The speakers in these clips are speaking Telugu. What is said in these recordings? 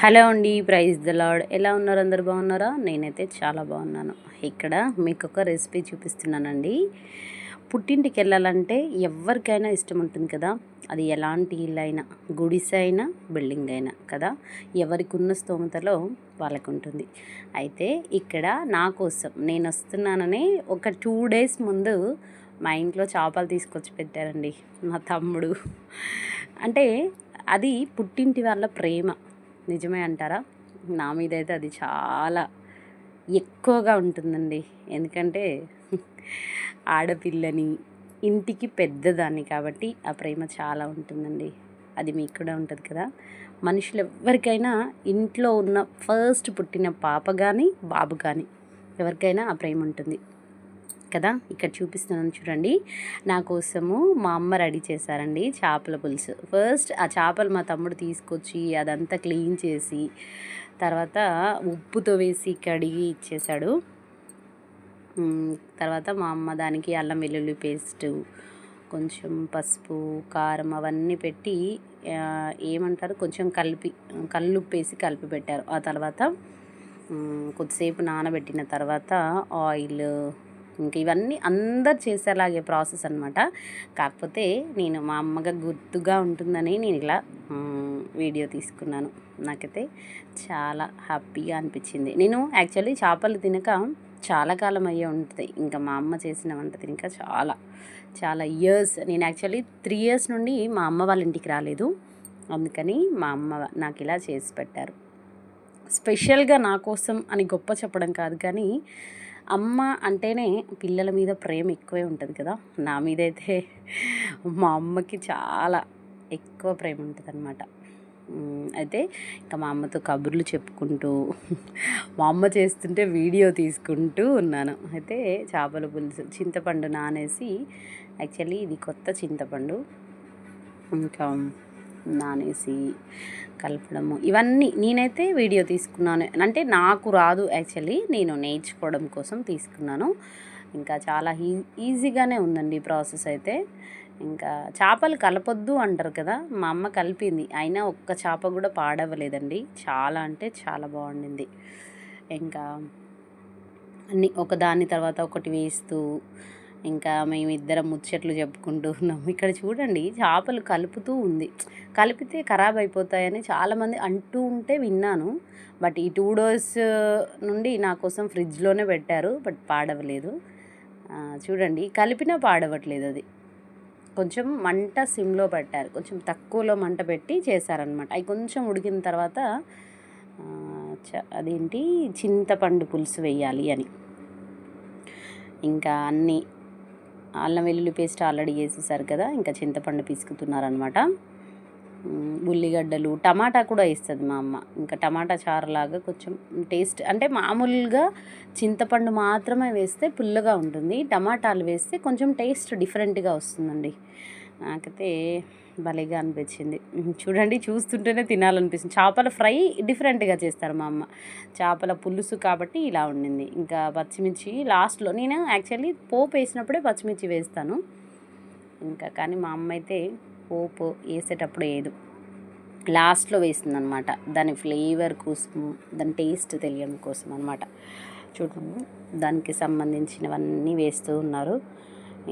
హలో అండి ప్రైజ్ ద లాడ్ ఎలా ఉన్నారు? అందరు బాగున్నారా? నేనైతే చాలా బాగున్నాను. ఇక్కడ మీకు ఒక రెసిపీ చూపిస్తున్నానండి. పుట్టింటికి వెళ్ళాలంటే ఎవరికైనా ఇష్టం ఉంటుంది కదా? అది ఎలాంటి ఇల్లు అయినా గుడిసె అయినా బిల్డింగ్ అయినా కదా? ఎవరికి ఉన్న స్తోమతలో వాళ్ళకు ఉంటుంది అయితే ఇక్కడ నా కోసం నేను వస్తున్నానని ఒక టూ డేస్ ముందు మా ఇంట్లో చేపలు తీసుకొచ్చి పెట్టారండి మా తమ్ముడు. అంటే అది పుట్టింటి వాళ్ళ ప్రేమ. నిజమే అంటారా? నా మీద అయితే అది చాలా ఎక్కువగా ఉంటుందండి. ఎందుకంటే ఆడపిల్లని ఇంటికి పెద్దదాన్ని కాబట్టి ఆ ప్రేమ చాలా ఉంటుందండి. అది మీకు కూడా ఉంటుంది కదా. మనుషులు ఎవరికైనా ఇంట్లో ఉన్న ఫస్ట్ పుట్టిన పాప కానీ బాబు కానీ ఎవరికైనా ఆ ప్రేమ ఉంటుంది. కదా ఇక్కడ చూపిస్తున్నాను చూడండి. నా కోసము మా అమ్మ రెడీ చేశారండి చేపల పులుసు. ఫస్ట్ ఆ చేపలు మా తమ్ముడు తీసుకొచ్చి అదంతా క్లీన్ చేసి తర్వాత ఉప్పుతో వేసి కడిగి ఇచ్చేసాడు తర్వాత మా అమ్మ దానికి అల్లం వెల్లుల్లి పేస్టు కొంచెం పసుపు కారం అవన్నీ పెట్టి ఏమంటారు? కొంచెం కలిపి కల్లుప్పేసి కలిపి పెట్టారు. ఆ తర్వాత కొద్దిసేపు నానబెట్టిన తర్వాత ఆయిల్ ఇంక ఇవన్నీ అందరు చేసేలాగే ప్రాసెస్ అనమాట కాకపోతే నేను మా అమ్మగా గుర్తుగా ఉంటుందని నేను ఇలా వీడియో తీసుకున్నాను. నాకైతే చాలా హ్యాపీగా అనిపించింది. నేను యాక్చువల్లీ చేపలు తినక చాలా కాలం అయ్యే ఉంటుంది. ఇంకా మా అమ్మ చేసిన వంట తినక చాలా చాలా ఇయర్స్ నేను యాక్చువల్లీ త్రీ ఇయర్స్ నుండి మా అమ్మ వాళ్ళ ఇంటికి రాలేదు. అందుకని మా అమ్మ నాకు ఇలా చేసి పెట్టారు. స్పెషల్గా నా కోసం అని గొప్ప చెప్పడం కాదు కానీ అమ్మ అంటేనే పిల్లల మీద ప్రేమ ఎక్కువే ఉంటుంది కదా. నా మీద అయితే మా అమ్మకి చాలా ఎక్కువ ప్రేమ ఉంటుంది అనమాట అయితే ఇంకా మా అమ్మతో కబుర్లు చెప్పుకుంటూ మా అమ్మ చేస్తుంటే వీడియో తీసుకుంటూ ఉన్నాను. అయితే చేపల పులుసు చింతపండు నానేసి యాక్చువల్లీ ఇది కొత్త చింతపండు. ఇంకా నానేసి కలపడము. ఇవన్నీ నేనైతే వీడియో తీసుకున్నాను. అంటే నాకు రాదు యాక్చువల్లీ. నేను నేర్చుకోవడం కోసం తీసుకున్నాను. ఇంకా చాలా ఈ ఈజీగానే ఉందండి ప్రాసెస్ అయితే. ఇంకా చేపలు కలపొద్దు అంటారు కదా. మా అమ్మ కలిపింది. అయినా ఒక్క చేప కూడా పాడవలేదండి చాలా అంటే చాలా బాగుండింది. ఇంకా అన్ని ఒకదాని తర్వాత ఒకటి వేస్తూ ఇంకా మేమిద్దరం ముచ్చట్లు చెప్పుకుంటూ ఉన్నాం. ఇక్కడ చూడండి చేపలు కలుపుతూ ఉంది. కలిపితే ఖరాబ్ అయిపోతాయని చాలామంది అంటూ ఉంటే విన్నాను. బట్ ఈ టూ డోస్ నుండి నా కోసం ఫ్రిడ్జ్లోనే పెట్టారు బట్ పాడవలేదు. చూడండి కలిపినా పాడవట్లేదు అది. కొంచెం మంట సిమ్లో పెట్టారు. కొంచెం తక్కువలో మంట పెట్టి చేశారనమాట అవి కొంచెం ఉడికిన తర్వాత అదేంటి చింతపండు పులుసు వేయాలి అని. ఇంకా అన్నీ అల్లం వెల్లుల్లి పేస్ట్ ఆల్రెడీ వేసేసారు కదా ఇంకా చింతపండు పిసుకుతున్నారనమాట ఉల్లిగడ్డలు టమాటా కూడా వేస్తుంది మా అమ్మ. ఇంకా టమాటా చారులాగా కొంచెం టేస్ట్ అంటే మామూలుగా చింతపండు మాత్రమే వేస్తే పుల్లగా ఉంటుంది టమాటాలు వేస్తే కొంచెం టేస్ట్ డిఫరెంట్గా వస్తుందండి. నాకైతే భలేగా అనిపించింది. చూడండి చూస్తుంటేనే తినాలనిపిస్తుంది. చేపల ఫ్రై డిఫరెంట్గా చేస్తారు మా అమ్మ. చేపల పులుసు కాబట్టి ఇలా ఉండింది. ఇంకా పచ్చిమిర్చి లాస్ట్లో నేను యాక్చువల్లీ పోపు వేసినప్పుడే పచ్చిమిర్చి వేస్తాను. ఇంకా కానీ మా అమ్మ అయితే పోపు వేసేటప్పుడు వేయదు. లాస్ట్లో వేసింది అనమాట దాని ఫ్లేవర్ కోసం దాని టేస్ట్ తెలియడం కోసం అనమాట. చూడండి దానికి సంబంధించినవన్నీ వేస్తూ ఉన్నారు.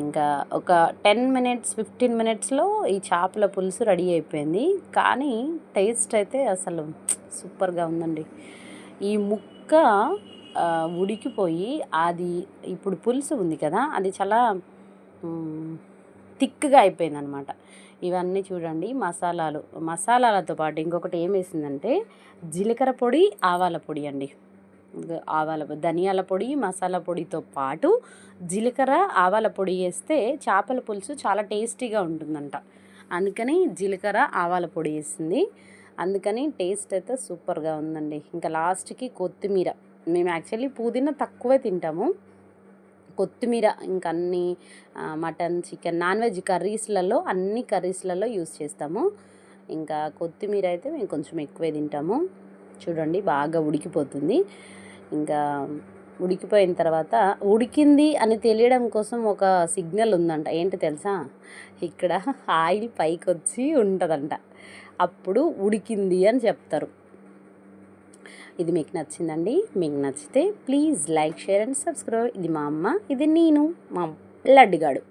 ఇంకా ఒక టెన్ మినిట్స్ ఫిఫ్టీన్ మినిట్స్లో ఈ చేపల పులుసు రెడీ అయిపోయింది. కానీ టేస్ట్ అయితే అసలు సూపర్గా ఉందండి. ఈ ముక్క ఉడికిపోయి అది ఇప్పుడు పులుసు ఉంది కదా అది చాలా థిక్గా అయిపోయింది అనమాట ఇవన్నీ చూడండి మసాలాలు. మసాలాలతో పాటు ఇంకొకటి ఏం వేసిందంటే జీలకర్ర పొడి ఆవాల పొడి అండి. ఆవాల ధనియాల పొడి మసాలా పొడితో పాటు జీలకర్ర ఆవాల పొడి వేస్తే చేపల పులుసు చాలా టేస్టీగా ఉంటుందంట. అందుకని జీలకర్ర ఆవాల పొడి వేసింది. అందుకని టేస్ట్ అయితే సూపర్గా ఉందండి. ఇంకా లాస్ట్కి కొత్తిమీర. మేము యాక్చువల్లీ పుదీనా తక్కువే తింటాము. కొత్తిమీర ఇంకా అన్ని మటన్ చికెన్ నాన్ వెజ్ కర్రీస్లలో అన్ని కర్రీస్లలో యూస్ చేస్తాము. ఇంకా కొత్తిమీర అయితే మేము కొంచెం ఎక్కువే తింటాము. చూడండి బాగా ఉడికిపోతుంది. ఇంకా ఉడికిపోయిన తర్వాత ఉడికింది అని తెలియడం కోసం ఒక సిగ్నల్ ఉందంట. ఏంటి తెలుసా? ఇక్కడ ఆయిల్ పైకి వచ్చి ఉంటుందంట. అప్పుడు ఉడికింది అని చెప్తారు. ఇది మీకు నచ్చిందండి. మీకు నచ్చితే please like share and subscribe. ఇది మా అమ్మ ఇది నేను మా లడ్డుగాడు.